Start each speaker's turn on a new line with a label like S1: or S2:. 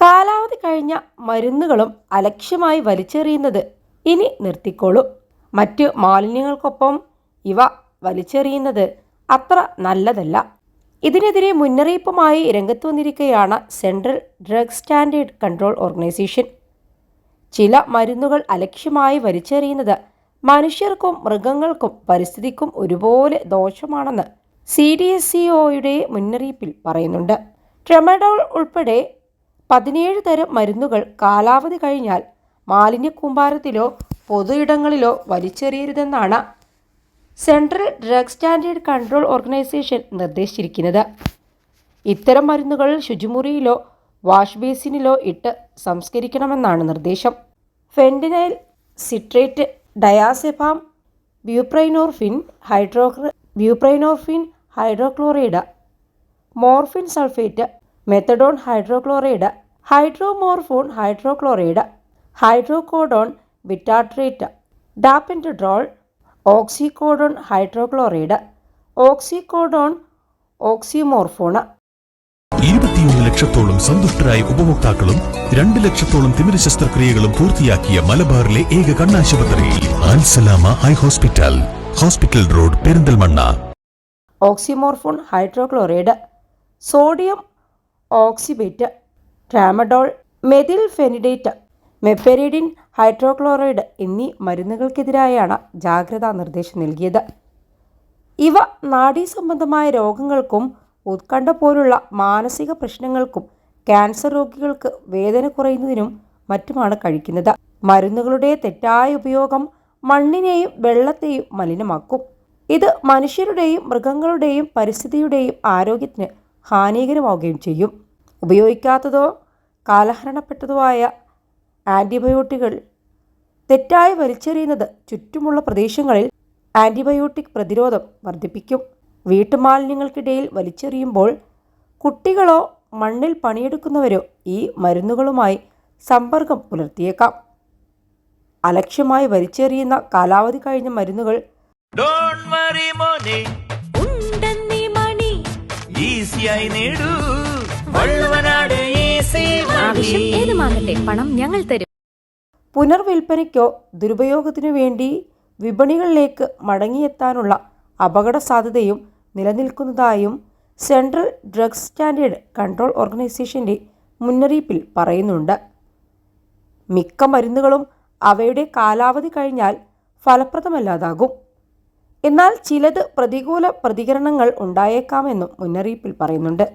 S1: കാലാവധി കഴിഞ്ഞ മരുന്നുകളും അലക്ഷ്യമായി വലിച്ചെറിയുന്നത് ഇനി നിർത്തിക്കോളൂ. മറ്റ് മാലിന്യങ്ങൾക്കൊപ്പം ഇവ വലിച്ചെറിയുന്നത് അത്ര നല്ലതല്ല. ഇതിനെതിരെ മുന്നറിയിപ്പുമായി രംഗത്ത് വന്നിരിക്കുകയാണ് central drug standard control organisation. ചില മരുന്നുകൾ അലക്ഷ്യമായി വലിച്ചെറിയുന്നത് മനുഷ്യർക്കും മൃഗങ്ങൾക്കും പരിസ്ഥിതിക്കും ഒരുപോലെ ദോഷമാണെന്ന് സി ഡി എസ് സിഒയുടെ മുന്നറിയിപ്പിൽ പറയുന്നുണ്ട്. ട്രമഡോൾ ഉൾപ്പെടെ പതിനേഴ് തരം മരുന്നുകൾ കാലാവധി കഴിഞ്ഞാൽ മാലിന്യ കൂമ്പാരത്തിലോ പൊതു ഇടങ്ങളിലോ വലിച്ചെറിയരുതെന്നാണ് central drug standard control organisation നിർദ്ദേശിച്ചിരിക്കുന്നത്. ഇത്തരം മരുന്നുകൾ ശുചിമുറിയിലോ വാഷ് ബേസിനിലോ ഇട്ട് സംസ്കരിക്കണമെന്നാണ് നിർദ്ദേശം. Fentanyl citrate diazepam buprenorphine hydro buprenorphine hydrochloride morphine sulphate methadone hydrochloride hydromorphone hydrochloride hydrocodone bitartrate tapentadol oxycodone hydrochloride oxycodone oxymorphone
S2: ഇരുപത്തിയൊന്ന് ലക്ഷത്തോളം സന്തുഷ്ടരായ ഉപഭോക്താക്കളും രണ്ട് ലക്ഷത്തോളം തിമിര ശസ്ത്രക്രിയകളും പൂർത്തിയാക്കിയ മലബാറിലെ ഏക കണ്ണാശുപത്രി Al Salama eye hospital hospital road Perinthalmanna.
S1: Oxymorphone hydrochloride sodium oxybate tramadol methylphenidate meperidine hydrochloride എന്നീ മരുന്നുകൾക്കെതിരായാണ് ജാഗ്രതാ നിർദ്ദേശം നൽകിയത്. ഇവ നാഡീ സംബന്ധമായ രോഗങ്ങൾക്കും ഉത്കണ്ഠ പോലുള്ള മാനസിക പ്രശ്നങ്ങൾക്കും ക്യാൻസർ രോഗികൾക്ക് വേദന കുറയുന്നതിനും മറ്റുമാണ് കഴിക്കുന്നത്. മരുന്നുകളുടെ തെറ്റായ ഉപയോഗം മണ്ണിനെയും വെള്ളത്തെയും മലിനമാക്കും. ഇത് മനുഷ്യരുടെയും മൃഗങ്ങളുടെയും പരിസ്ഥിതിയുടെയും ആരോഗ്യത്തിന് ഹാനികരമാവുകയും ചെയ്യും. ഉപയോഗിക്കാത്തതോ കാലഹരണപ്പെട്ടതോ ആയ ആന്റിബയോട്ടിക്കുകൾ തെറ്റായി വലിച്ചെറിയുന്നത് ചുറ്റുമുള്ള പ്രദേശങ്ങളിൽ ആന്റിബയോട്ടിക് പ്രതിരോധം വർദ്ധിപ്പിക്കും. വീട്ടുമാലിന്യങ്ങൾക്കിടയിൽ വലിച്ചെറിയുമ്പോൾ കുട്ടികളോ മണ്ണിൽ പണിയെടുക്കുന്നവരോ ഈ മരുന്നുകളുമായി സമ്പർക്കം പുലർത്തിയേക്കാം. അലക്ഷ്യമായി വലിച്ചെറിയുന്ന കാലാവധി കഴിഞ്ഞ മരുന്നുകൾ
S3: ഈസിയായി നേടൂ. വള്ളുവനാട് ഈസി
S4: ആവശ്യം ഏതുമാകട്ടെ പണം ഞങ്ങൾ തരും.
S1: പുനർവിൽപ്പനയ്ക്കോ ദുരുപയോഗത്തിനു വേണ്ടി വിപണികളിലേക്ക് മടങ്ങിയെത്താനുള്ള അപകട സാധ്യതയും നിലനിൽക്കുന്നതായും സെൻട്രൽ ഡ്രഗ്സ് സ്റ്റാൻഡേർഡ് കൺട്രോൾ ഓർഗനൈസേഷന്റെ മുന്നറിയിപ്പിൽ പറയുന്നുണ്ട്. മിക്ക മരുന്നുകളും അവയുടെ കാലാവധി കഴിഞ്ഞാൽ ഫലപ്രദമല്ലാതാകും. എന്നാൽ ചിലത് പ്രതികൂല പ്രതികരണങ്ങൾ ഉണ്ടായേക്കാമെന്നും മുന്നറിയിപ്പിൽ പറയുന്നുണ്ട്